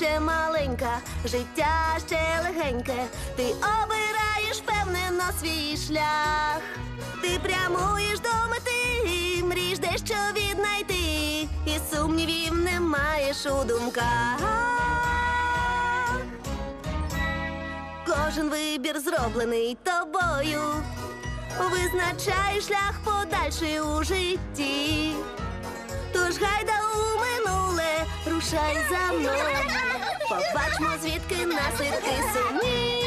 ще маленька, життя ще легеньке. Ти обираєш впевнено свій шлях. Ти прямуєш до мети, мрієш дещо віднайти, і сумнівів не маєш у думках. Кожен вибір зроблений тобою, визначає шлях подальший у житті. Тож гайда у минуле, рушай за мною. Побачмо, звідки наслідки сумні.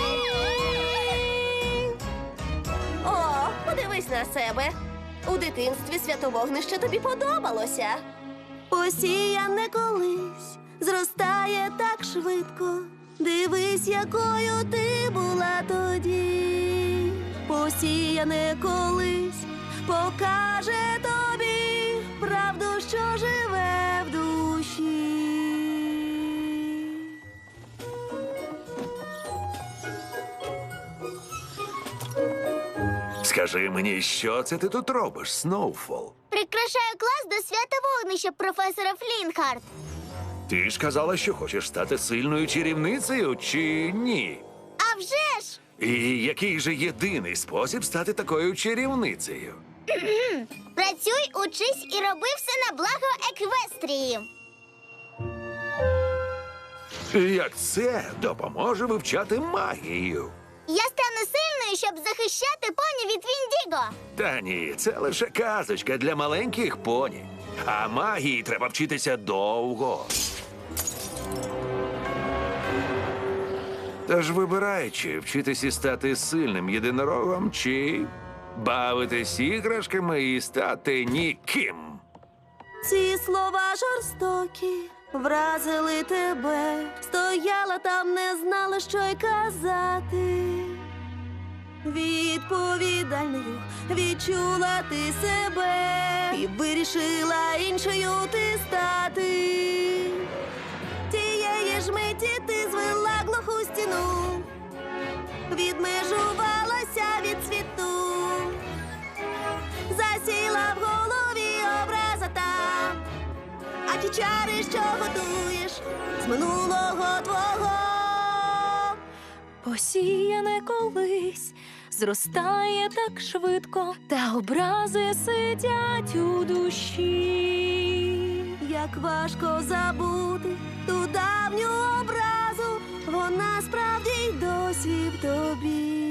О, подивись на себе. У дитинстві святовогнище тобі подобалося. Посіяне колись зростає так швидко. Дивись, якою ти була тоді. Посіяне колись покаже тобі Скажи мені, що це ти тут робиш, Сноуфол? Прикрашаю клас до свята вогнища професора Флінхарт. Ти ж казала, що хочеш стати сильною чарівницею, чи ні? А вже ж! І який же єдиний спосіб стати такою чарівницею? Працюй, учись і роби все на благо еквестрії. Як це допоможе вивчати магію? Я стану сильною, щоб захищати поні від Віндіго. Та ні, це лише казочка для маленьких поні. А магії треба вчитися довго. Тож вибираючи, вчитися стати сильним єдинорогом чи бавитись іграшками і стати ніким. Ці слова жорстокі вразили тебе. Стояла там, не знала, що й казати. Відповідальною відчула ти себе і вирішила іншою ти стати. Тієї ж миті ти звела глуху стіну, відмежувалася від світу. Засіла в голові образа та, а ті чари, що готуєш з минулого твого. Посіяне колись зростає так швидко, та образи сидять у душі. Як важко забути ту давню образу, вона справді й досі в тобі.